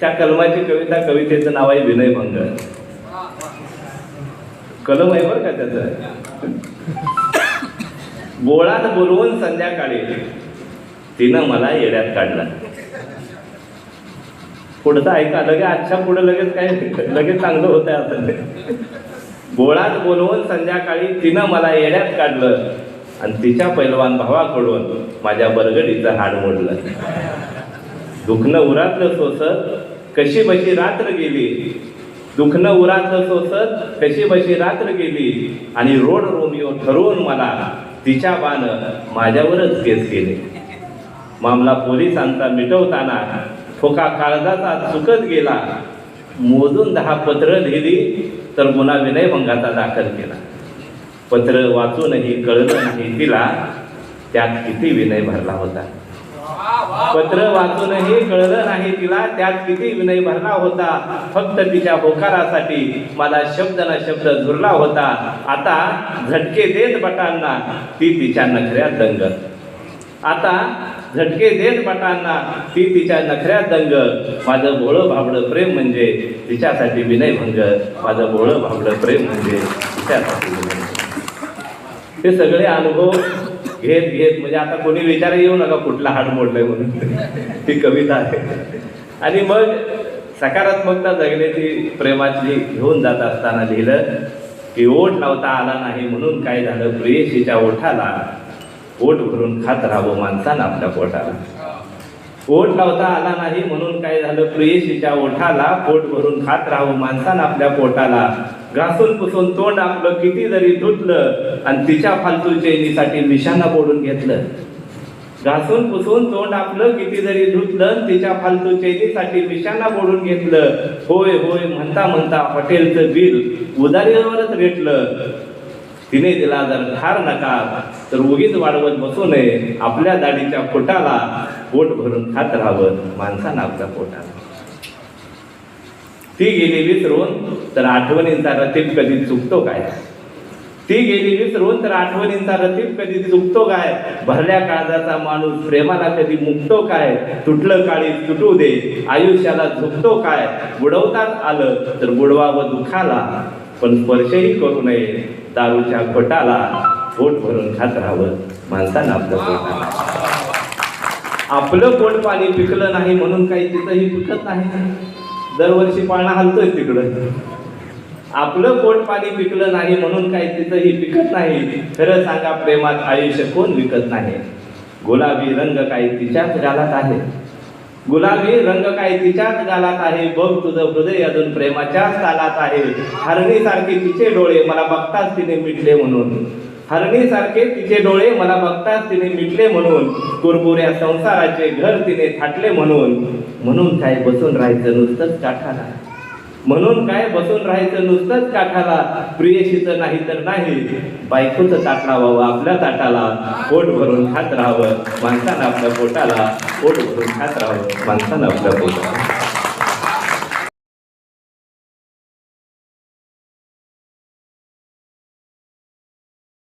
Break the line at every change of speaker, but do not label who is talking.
त्या कलमाची कविता कवितेचं नाव आहे विनयभंग कलम आहे बरं का त्याचं? गोळात बोलवून संध्याकाळी तिनं मला येड्यात काढलं. पुढचं ऐका लगे आजच्या पुढे लगेच काय लगेच चांगलं होतं आता. गोळात बोलवून संध्याकाळी तिनं मला येड्यात काढलं आणि तिच्या पैलवान भावाकडून माझ्या बरगडीचं हाड मोडलं. दुखणं उरातलं सोसत कशी बशी रात्र गेली? दुखणं उरातलं सोसत कशी बशी रात्र गेली? आणि रोड रोमिओ ठरवून मला तिच्या बाण माझ्यावरच केस केले. मामला पोलिसांचा मिटवताना ठोका काळजाचा चुकत गेला. मोजून दहा पत्र लिहिली तर गुन्हा विनयभंगाचा दाखल केला. पत्र वाचूनही कळलं नाही तिला त्यात किती विनय भरला होता. पत्र वाचूनही कळलं नाही तिला त्यात किती विनय भरला होता. फक्त तिच्या होकारासाठी मला शब्द ना शब्द झुरला होता. आता झटके देत बटांना ती तिच्या नखऱ्यात दंग. आता झटके देत बटांना ती तिच्या नखऱ्यात दंग. माझं भोळं भाबडं प्रेम म्हणजे तिच्यासाठी विनयभंग माझं भोळं भाबडं प्रेम म्हणजे तिच्यासाठी विनयभंग हे सगळे अनुभव घेत घेत. म्हणजे आता कोणी विचार येऊ नका कुठला हाड मोडलाय म्हणून. ती कविता आहे. आणि मग सकारात्मकता जगण्याची प्रेमाची घेऊन जात असताना लिहिलं की ओठ लावता आला नाही म्हणून काय झालं? प्रेयशीच्या ओठाला ओठ भरून खात राहावं माणसानं आपल्या पोटाला. ओठ लावता आला नाही म्हणून काय झालं? प्रेयशीच्या ओठाला पोट भरून खात राहावं माणसानं आपल्या पोटाला. घासून पुसून तोंड आपलं किती जरी धुतलं आणि तिच्या फालतू चैनीसाठी मिशांना बोडून घेतलं. घासून पुसून तोंड आपलं किती जरी धुतलं आणि तिच्या फालतू चैनीसाठी मिशांना बोडून घेतलं. होय होय म्हणता म्हणता हॉटेलचं बिल उदारीवरच भेटलं तिने दिला जर धार नका तर उगीच वाढवत बसू नये. आपल्या दाढीच्या पोटाला पोट भरून खात राहावं. माणसानं आपल्या पोटाला. ती गेली विसरून तर आठवणींचा रतीब कधी चुकतो काय? ती गेली विसरून तर आठवणींचा रतीब कधी चुकतो काय? भरल्या काळजाचा माणूस प्रेमाला कधी मुकतो काय? तुटलं काळी तुटू दे आयुष्याला झुकतो काय? बुडवतात आलं तर बुडवावं दुखाला पण स्पर्शही करू नये दारूच्या खोटाला. पोट भरून खात राहावं माणसानं आपलं पोटाला आपलं पोट पाणी पिकलं नाही म्हणून काही तिथंही पिकत नाही. दरवर्षी पाळणा हलतोय तिकडं. आपलं पोट पाणी पिकलं नाही म्हणून काही तिथंही पिकत नाही. खरं सांगा प्रेमात आयुष्य कोण विकत नाही? गुलाबी रंग काही तिच्याच गालात आहे? गुलाबी रंग काही तिच्याच गालात आहे? बघ तुझं हृदय अजून प्रेमाच्याच तालात आहे. हरणीसारखे तिचे डोळे मला बघताच तिने मिटले म्हणून. हरणीसारखे तिचे डोळे मला बघताच तिने मिटले म्हणून. कुरबुऱ्या संसाराचे घर तिने थाटले म्हणून. म्हणून काय बसून राहायचं नुसतंच काठाला? म्हणून काय बसून राहायचं नुसतंच काठाला? प्रियशीचं नाही तर नाही. बायकोचं ताट लावावं आपल्या ताटाला. पोट भरून खात राहावं. माणसानं आपल्या पोटाला. पोट भरून खात राहावं. माणसानं आपल्या पोटाला.